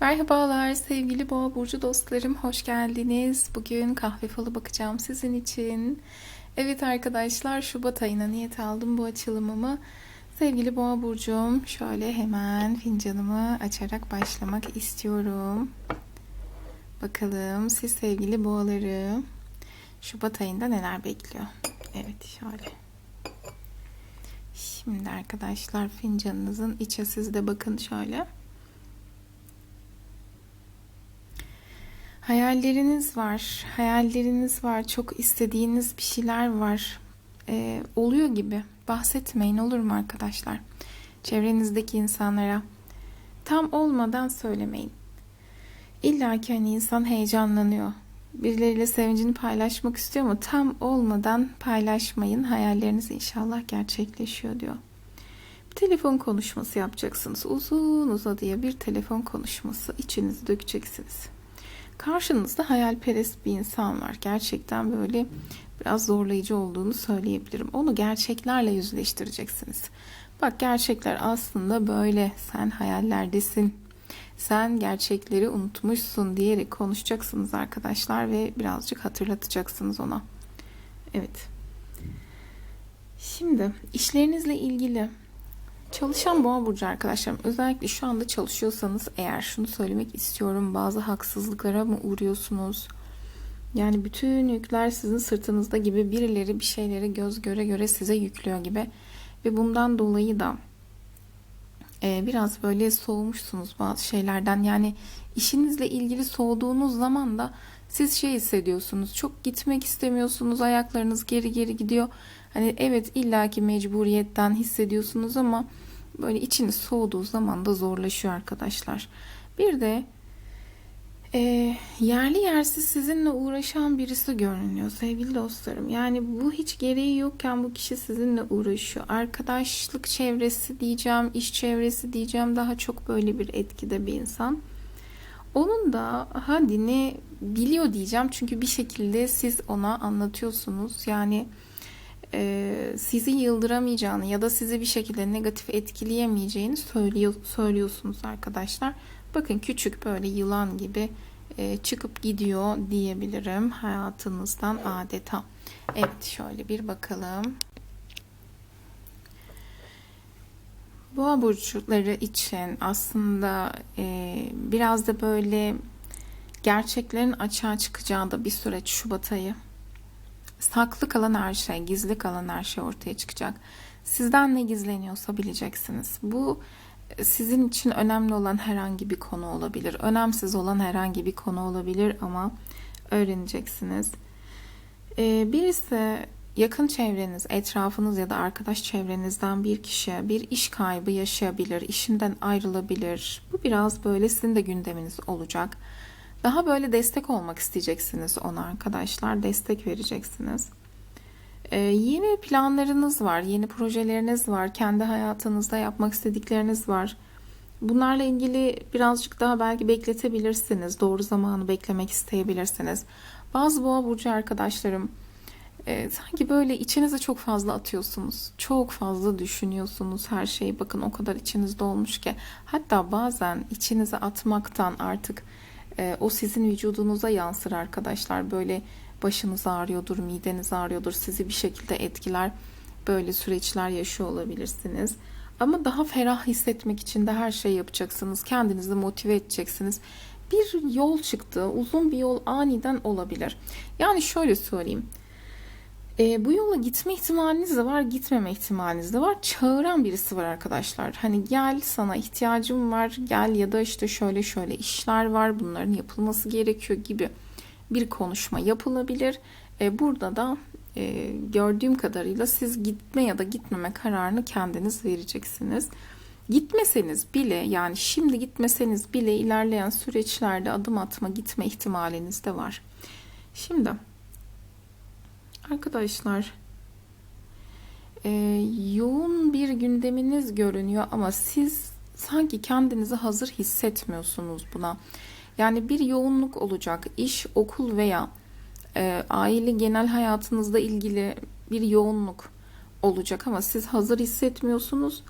Merhabalar sevgili Boğa burcu dostlarım, hoş geldiniz. Bugün kahve falı bakacağım sizin için. Evet arkadaşlar, Şubat ayına niyet aldım bu açılımımı. Sevgili Boğa burcum, şöyle hemen fincanımı açarak başlamak istiyorum. Bakalım siz sevgili boğaları Şubat ayında neler bekliyor? Evet şöyle. Şimdi arkadaşlar fincanınızın içe siz de bakın şöyle. Hayalleriniz var, hayalleriniz var, çok istediğiniz bir şeyler var. Ee, oluyor gibi. Bahsetmeyin olur mu arkadaşlar? Çevrenizdeki insanlara tam olmadan söylemeyin. İlla ki hani insan heyecanlanıyor. Birileriyle sevincini paylaşmak istiyor ama tam olmadan paylaşmayın. Hayalleriniz inşallah gerçekleşiyor diyor. Bir telefon konuşması yapacaksınız. Uzun uzadıya bir telefon konuşması. içinizi dökeceksiniz. Karşınızda hayalperest bir insan var. Gerçekten böyle biraz zorlayıcı olduğunu söyleyebilirim. Onu gerçeklerle yüzleştireceksiniz. Bak gerçekler aslında böyle. Sen hayallerdesin. Sen gerçekleri unutmuşsun diyerek konuşacaksınız arkadaşlar ve birazcık hatırlatacaksınız ona. Evet. Şimdi işlerinizle ilgili Çalışan boğa burcu arkadaşlarım özellikle şu anda çalışıyorsanız eğer şunu söylemek istiyorum. Bazı haksızlıklara mı uğruyorsunuz? Yani bütün yükler sizin sırtınızda gibi birileri bir şeyleri göz göre göre size yüklüyor gibi. Ve bundan dolayı da e, biraz böyle soğumuşsunuz bazı şeylerden. Yani işinizle ilgili soğuduğunuz zaman da siz şey hissediyorsunuz çok gitmek istemiyorsunuz ayaklarınız geri geri gidiyor hani evet illaki mecburiyetten hissediyorsunuz ama böyle içiniz soğuduğu zaman da zorlaşıyor arkadaşlar bir de e, yerli yersiz sizinle uğraşan birisi görünüyor sevgili dostlarım. Yani bu hiç gereği yokken bu kişi sizinle uğraşıyor. Arkadaşlık çevresi diyeceğim, iş çevresi diyeceğim daha çok böyle bir etkide bir insan. Onun da haddini biliyor diyeceğim çünkü bir şekilde siz ona anlatıyorsunuz. Yani e, sizi yıldıramayacağını ya da sizi bir şekilde negatif etkileyemeyeceğini söylüyor, söylüyorsunuz arkadaşlar. Bakın küçük böyle yılan gibi e, çıkıp gidiyor diyebilirim hayatınızdan adeta. Evet şöyle bir bakalım. Boğa burçları için aslında e, biraz da böyle gerçeklerin açığa çıkacağı da bir süreç Şubat ayı. Saklı kalan her şey, gizli kalan her şey ortaya çıkacak. Sizden ne gizleniyorsa bileceksiniz. Bu sizin için önemli olan herhangi bir konu olabilir. Önemsiz olan herhangi bir konu olabilir ama öğreneceksiniz. Ee, birisi yakın çevreniz, etrafınız ya da arkadaş çevrenizden bir kişi bir iş kaybı yaşayabilir, işinden ayrılabilir. Bu biraz böyle sizin de gündeminiz olacak. Daha böyle destek olmak isteyeceksiniz ona arkadaşlar. Destek vereceksiniz. Ee, yeni planlarınız var, yeni projeleriniz var, kendi hayatınızda yapmak istedikleriniz var. Bunlarla ilgili birazcık daha belki bekletebilirsiniz. Doğru zamanı beklemek isteyebilirsiniz. Bazı boğa burcu arkadaşlarım e, sanki böyle içinize çok fazla atıyorsunuz. Çok fazla düşünüyorsunuz her şeyi. Bakın o kadar içinizde olmuş ki. Hatta bazen içinize atmaktan artık e, o sizin vücudunuza yansır arkadaşlar. Böyle başınız ağrıyordur, mideniz ağrıyordur, sizi bir şekilde etkiler. Böyle süreçler yaşıyor olabilirsiniz. Ama daha ferah hissetmek için de her şey yapacaksınız. Kendinizi motive edeceksiniz. Bir yol çıktı, uzun bir yol aniden olabilir. Yani şöyle söyleyeyim. E, bu yola gitme ihtimaliniz de var, gitmeme ihtimaliniz de var. Çağıran birisi var arkadaşlar. Hani gel sana ihtiyacım var, gel ya da işte şöyle şöyle işler var, bunların yapılması gerekiyor gibi bir konuşma yapılabilir. E, burada da e, gördüğüm kadarıyla siz gitme ya da gitmeme kararını kendiniz vereceksiniz. Gitmeseniz bile yani şimdi gitmeseniz bile ilerleyen süreçlerde adım atma gitme ihtimaliniz de var. Şimdi arkadaşlar e, yoğun bir gündeminiz görünüyor ama siz sanki kendinizi hazır hissetmiyorsunuz buna. Yani bir yoğunluk olacak. iş, okul veya e, aile genel hayatınızda ilgili bir yoğunluk olacak ama siz hazır hissetmiyorsunuz.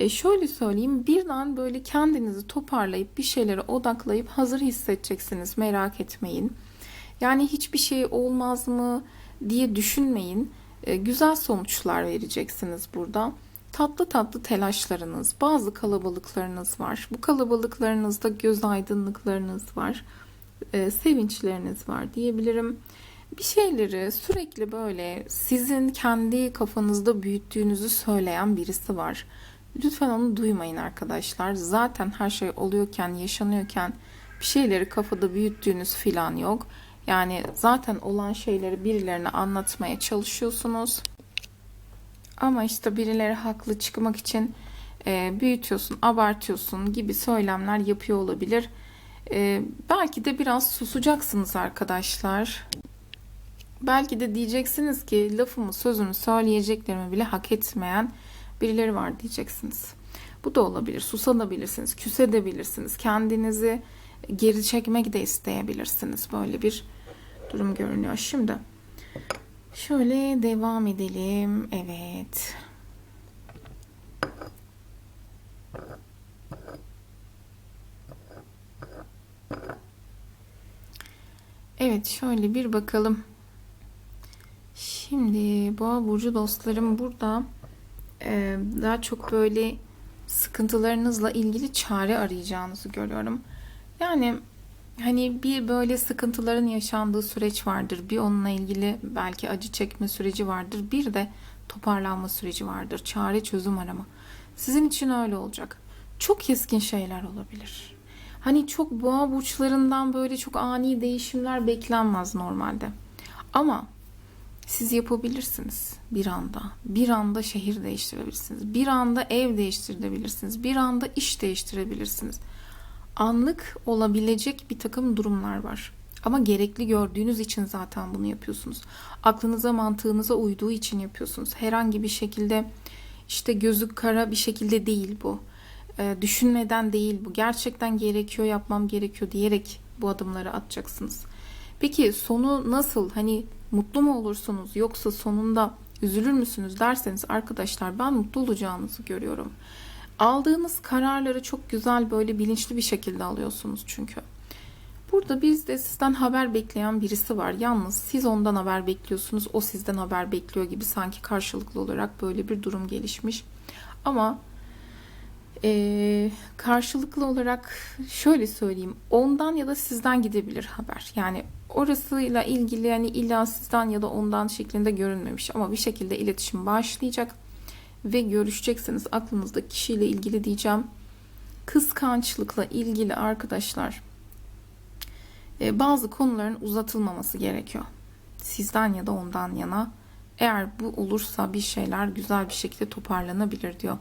E şöyle söyleyeyim birden böyle kendinizi toparlayıp bir şeylere odaklayıp hazır hissedeceksiniz merak etmeyin. Yani hiçbir şey olmaz mı diye düşünmeyin. E, güzel sonuçlar vereceksiniz burada. Tatlı tatlı telaşlarınız, bazı kalabalıklarınız var. Bu kalabalıklarınızda göz aydınlıklarınız var, e, sevinçleriniz var diyebilirim. Bir şeyleri sürekli böyle sizin kendi kafanızda büyüttüğünüzü söyleyen birisi var. Lütfen onu duymayın arkadaşlar. Zaten her şey oluyorken, yaşanıyorken bir şeyleri kafada büyüttüğünüz filan yok. Yani zaten olan şeyleri birilerine anlatmaya çalışıyorsunuz. Ama işte birileri haklı çıkmak için e, büyütüyorsun, abartıyorsun gibi söylemler yapıyor olabilir. E, belki de biraz susacaksınız arkadaşlar. Belki de diyeceksiniz ki lafımı, sözümü, söyleyeceklerimi bile hak etmeyen birileri var diyeceksiniz. Bu da olabilir. Susanabilirsiniz, küsedebilirsiniz. Kendinizi geri çekmek de isteyebilirsiniz. Böyle bir durum görünüyor. Şimdi şöyle devam edelim. Evet. Evet şöyle bir bakalım. Şimdi boğa burcu dostlarım burada e, daha çok böyle sıkıntılarınızla ilgili çare arayacağınızı görüyorum. Yani hani bir böyle sıkıntıların yaşandığı süreç vardır. Bir onunla ilgili belki acı çekme süreci vardır. Bir de toparlanma süreci vardır. Çare çözüm arama. Sizin için öyle olacak. Çok keskin şeyler olabilir. Hani çok boğa burçlarından böyle çok ani değişimler beklenmez normalde. Ama siz yapabilirsiniz bir anda. Bir anda şehir değiştirebilirsiniz. Bir anda ev değiştirebilirsiniz. Bir anda iş değiştirebilirsiniz. Anlık olabilecek bir takım durumlar var. Ama gerekli gördüğünüz için zaten bunu yapıyorsunuz. Aklınıza, mantığınıza uyduğu için yapıyorsunuz. Herhangi bir şekilde işte gözü kara bir şekilde değil bu. Ee, düşünmeden değil bu. Gerçekten gerekiyor, yapmam gerekiyor diyerek bu adımları atacaksınız. Peki sonu nasıl? Hani mutlu mu olursunuz yoksa sonunda üzülür müsünüz derseniz arkadaşlar ben mutlu olacağınızı görüyorum. Aldığınız kararları çok güzel böyle bilinçli bir şekilde alıyorsunuz çünkü. Burada bizde sizden haber bekleyen birisi var. Yalnız siz ondan haber bekliyorsunuz, o sizden haber bekliyor gibi sanki karşılıklı olarak böyle bir durum gelişmiş. Ama e, karşılıklı olarak şöyle söyleyeyim, ondan ya da sizden gidebilir haber. Yani orasıyla ilgili yani illa sizden ya da ondan şeklinde görünmemiş ama bir şekilde iletişim başlayacak ve görüşeceksiniz aklınızda kişiyle ilgili diyeceğim. Kıskançlıkla ilgili arkadaşlar e, bazı konuların uzatılmaması gerekiyor. Sizden ya da ondan yana. Eğer bu olursa bir şeyler güzel bir şekilde toparlanabilir diyor.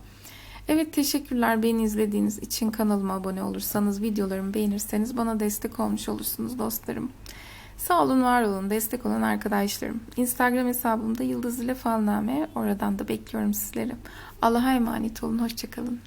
Evet teşekkürler beni izlediğiniz için kanalıma abone olursanız videolarımı beğenirseniz bana destek olmuş olursunuz dostlarım. Sağ olun var olun destek olan arkadaşlarım. Instagram hesabımda Yıldız ile Falname oradan da bekliyorum sizleri. Allah'a emanet olun hoşçakalın.